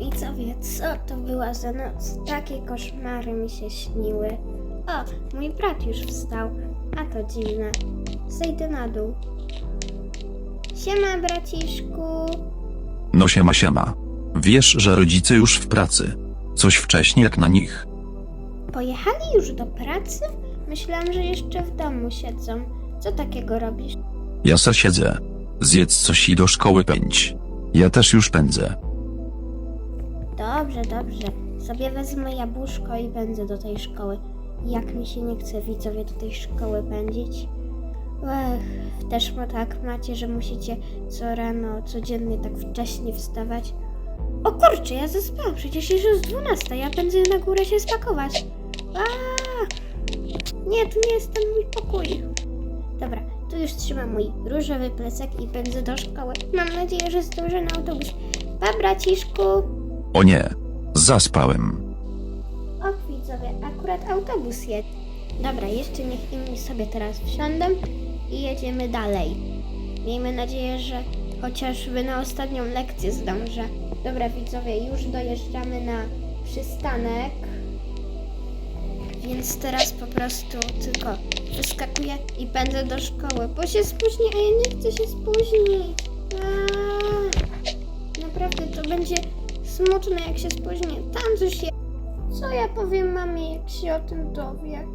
Widzowie, co to była za noc? Takie koszmary mi się śniły. O, mój brat już wstał. A to dziwne. Zejdę na dół. Siema, braciszku. No siema siema. Wiesz, że rodzice już w pracy. Coś wcześniej jak na nich. Pojechali już do pracy? Myślałam, że jeszcze w domu siedzą. Co takiego robisz? Ja se siedzę. Zjedz coś i do szkoły pędź. Ja też już pędzę. Dobrze, dobrze. Sobie wezmę jabłuszko i pędzę do tej szkoły. Jak mi się nie chce widzowie do tej szkoły pędzić. Ech, też ma tak macie, że musicie co rano, codziennie tak wcześnie wstawać. O kurczę, ja zaspałam, przecież już jest 12, ja pędzę na górę się spakować. A! Nie, tu nie jest ten mój pokój. Dobra, tu już trzymam mój różowy plecak i pędzę do szkoły. Mam nadzieję, że zdążę na autobus. Pa, braciszku! O nie. Zaspałem. O, widzowie, akurat autobus jedzie. Dobra, jeszcze niech inni sobie teraz wsiądą i jedziemy dalej. Miejmy nadzieję, że chociażby na ostatnią lekcję zdążę. Dobra, widzowie, już dojeżdżamy na przystanek. Więc teraz po prostu tylko wyskakuję i pędzę do szkoły, bo się spóźnię, a ja nie chcę się spóźnić. Naprawdę to będzie smutne, jak się spóźnię. Tam coś jest. Co ja powiem mamie, jak się o tym dowie?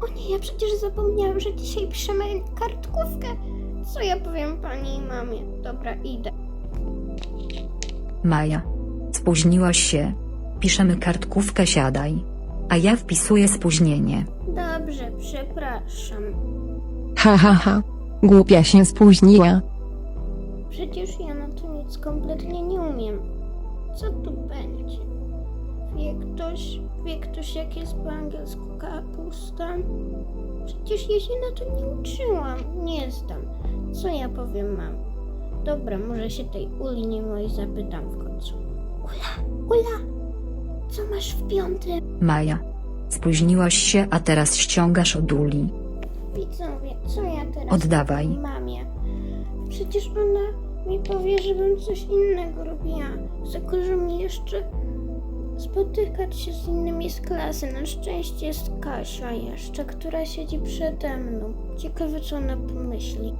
O nie, ja przecież zapomniałam, że dzisiaj piszemy kartkówkę. Co ja powiem pani i mamie? Dobra, idę. Maja. Spóźniłaś się. Piszemy kartkówkę siadaj. A ja wpisuję spóźnienie. Dobrze, przepraszam. Ha ha ha. Głupia się spóźniła. Przecież ja nic kompletnie nie umiem. Co tu będzie? Wie ktoś, wie ktoś jak jest po angielsku kapusta? Przecież ja się na to nie uczyłam. Nie znam. Co ja powiem mam? Dobra, może się tej Uli nie mojej zapytam w końcu. Ula, Ula, co masz w piątym? Maja. Spóźniłaś się, a teraz ściągasz od uli. Widzowie, co ja teraz Oddawaj. mamie? Przecież ona mi powie, żebym coś innego robiła. Zakaże mi jeszcze spotykać się z innymi z klasy. Na szczęście jest Kasia jeszcze, która siedzi przede mną. Ciekawe, co ona pomyśli.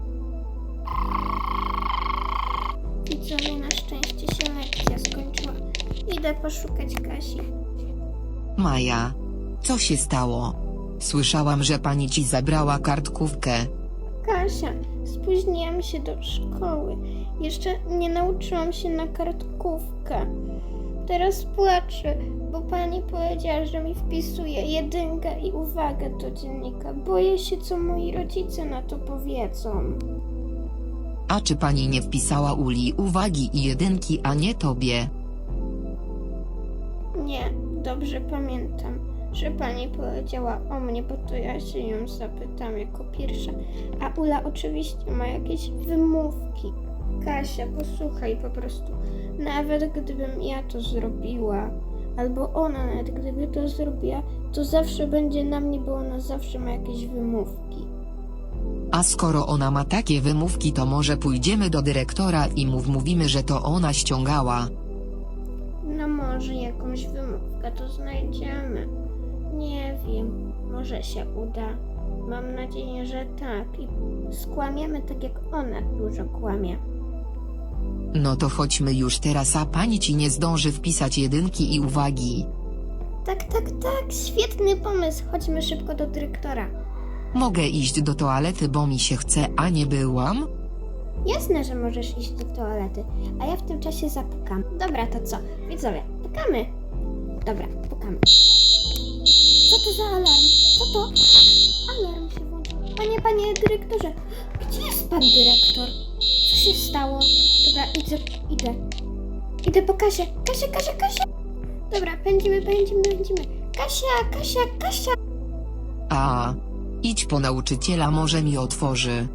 Widzowie, na szczęście się lekcja skończyła. Idę poszukać Kasi. Maja. Co się stało? Słyszałam, że pani ci zabrała kartkówkę. Kasia, spóźniłam się do szkoły. Jeszcze nie nauczyłam się na kartkówkę. Teraz płaczę, bo pani powiedziała, że mi wpisuje jedynkę i uwagę do dziennika. Boję się, co moi rodzice na to powiedzą. A czy pani nie wpisała uli uwagi i jedynki, a nie tobie? Nie, dobrze pamiętam, że pani powiedziała o mnie, bo to ja się ją zapytam jako pierwsza. A Ula oczywiście ma jakieś wymówki. Kasia, posłuchaj po prostu. Nawet gdybym ja to zrobiła, albo ona nawet gdyby to zrobiła, to zawsze będzie na mnie, bo ona zawsze ma jakieś wymówki. A skoro ona ma takie wymówki, to może pójdziemy do dyrektora i mów mówimy, że to ona ściągała. No może jakąś wymówkę to znajdziemy. Nie wiem, może się uda. Mam nadzieję, że tak. I skłamiemy tak jak ona dużo kłamie. No to chodźmy już teraz, a pani ci nie zdąży wpisać jedynki i uwagi. Tak, tak, tak, świetny pomysł. Chodźmy szybko do dyrektora. Mogę iść do toalety, bo mi się chce, a nie byłam? Jasne, że możesz iść do toalety, a ja w tym czasie zapukam. Dobra, to co? Widzowie, pukamy. Dobra, pukamy. Co to za alarm? Co to? Alarm się włączył. Panie, panie dyrektorze, gdzie jest pan dyrektor? Co się stało? Dobra, idę, idę. Idę po Kasię. Kasia, Kasia, Kasia! Dobra, pędzimy, pędzimy, pędzimy. Kasia, Kasia, Kasia! A. Idź po nauczyciela, może mi otworzy.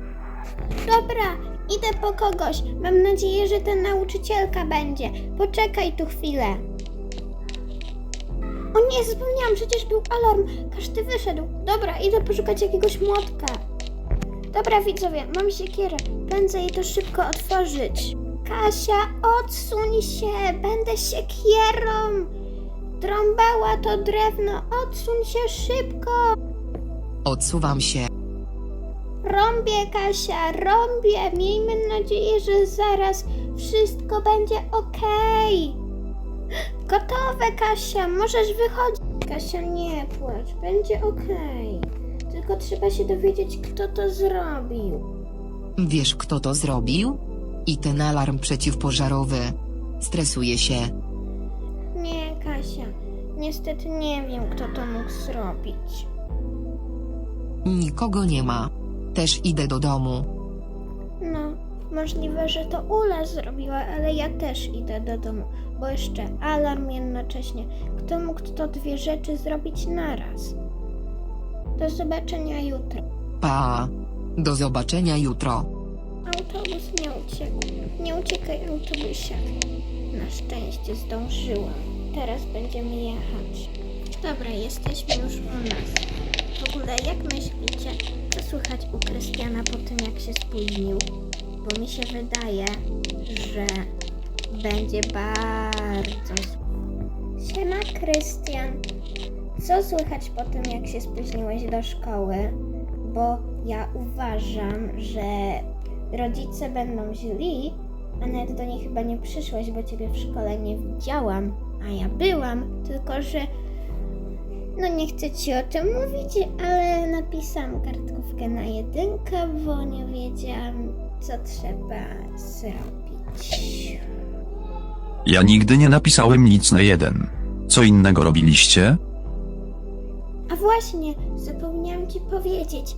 Dobra, idę po kogoś. Mam nadzieję, że ta nauczycielka będzie. Poczekaj tu chwilę. O nie, zapomniałam, przecież był alarm. Każdy wyszedł. Dobra, idę poszukać jakiegoś młotka. Dobra, widzowie, mam siekierę. Pędzę jej to szybko otworzyć. Kasia, odsuń się, będę się kierą. Trąbała to drewno, odsuń się szybko. Odsuwam się. Rąbię, Kasia, rąbię. Miejmy nadzieję, że zaraz wszystko będzie okej. Gotowe, Kasia, możesz wychodzić. Kasia, nie płacz, będzie okej. Tylko trzeba się dowiedzieć, kto to zrobił. Wiesz kto to zrobił? I ten alarm przeciwpożarowy. Stresuję się. Nie, Kasia, niestety nie wiem, kto to mógł zrobić. Nikogo nie ma. Też idę do domu. No, możliwe, że to Ula zrobiła, ale ja też idę do domu, bo jeszcze alarm jednocześnie. Kto mógł to dwie rzeczy zrobić naraz? Do zobaczenia jutro. Pa. Do zobaczenia jutro. Autobus nie uciekł. Nie uciekaj, autobusie. Na szczęście zdążyłam. Teraz będziemy jechać. Dobra, jesteśmy już u nas. W ogóle, jak myślicie, co słychać u Krystiana po tym, jak się spóźnił? Bo mi się wydaje, że będzie bardzo... Siema, Krystian. Co słychać po tym, jak się spóźniłeś do szkoły? Bo ja uważam, że rodzice będą źli, a nawet do nich chyba nie przyszłeś, bo ciebie w szkole nie widziałam, a ja byłam, tylko że no nie chcę ci o tym mówić, ale napisałam kartkówkę na jedynkę, bo nie wiedziałam, co trzeba zrobić. Ja nigdy nie napisałem nic na jeden. Co innego robiliście? A właśnie, zapomniałam ci powiedzieć.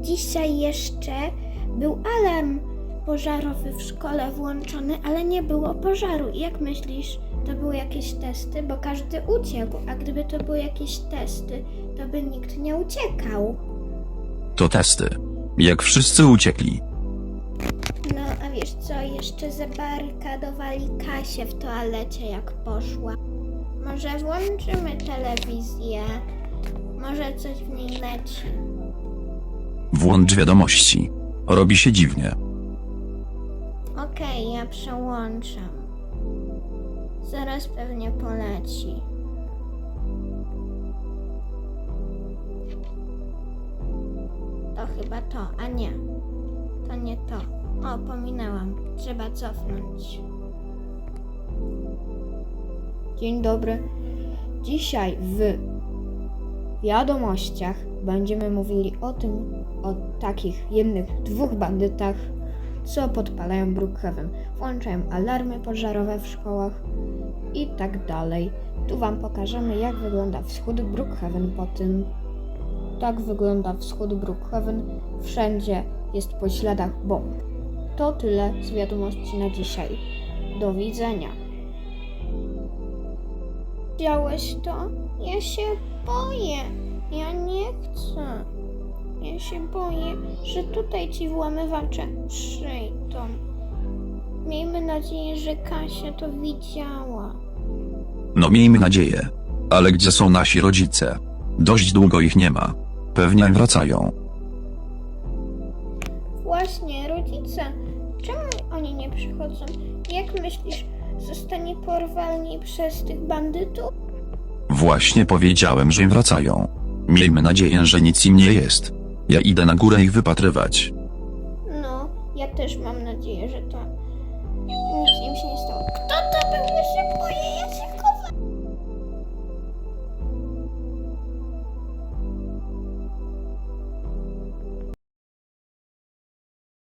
Dzisiaj jeszcze był alarm pożarowy w szkole włączony, ale nie było pożaru. I Jak myślisz, to były jakieś testy? Bo każdy uciekł, a gdyby to były jakieś testy, to by nikt nie uciekał. To testy. Jak wszyscy uciekli. No, a wiesz co, jeszcze zabarykadowali Kasię w toalecie, jak poszła. Może włączymy telewizję? Może coś w niej leci? Włącz wiadomości. Robi się dziwnie. Okej, ja przełączam. Zaraz pewnie poleci. To chyba to, a nie. To nie to. O, pominęłam. Trzeba cofnąć. Dzień dobry. Dzisiaj w wiadomościach będziemy mówili o tym, o takich jednych dwóch bandytach, co podpalają Brookhaven, włączają alarmy pożarowe w szkołach i tak dalej. Tu Wam pokażemy, jak wygląda wschód Brookhaven po tym. Tak wygląda wschód Brookhaven. Wszędzie jest po śladach bomb. To tyle z wiadomości na dzisiaj. Do widzenia. Widziałeś to? Ja się boję. Ja nie chcę. Ja się boję, że tutaj ci włamywacze przyjdą. Miejmy nadzieję, że Kasia to widziała. No miejmy nadzieję. Ale gdzie są nasi rodzice? Dość długo ich nie ma. Pewnie wracają. Właśnie, rodzice, czemu oni nie przychodzą? Jak myślisz, zostanie porwani przez tych bandytów? Właśnie powiedziałem, że wracają. Miejmy nadzieję, że nic im nie jest. Ja idę na górę ich wypatrywać. No, ja też mam nadzieję, że to nic im się nie stało. Kto to był? Szybko je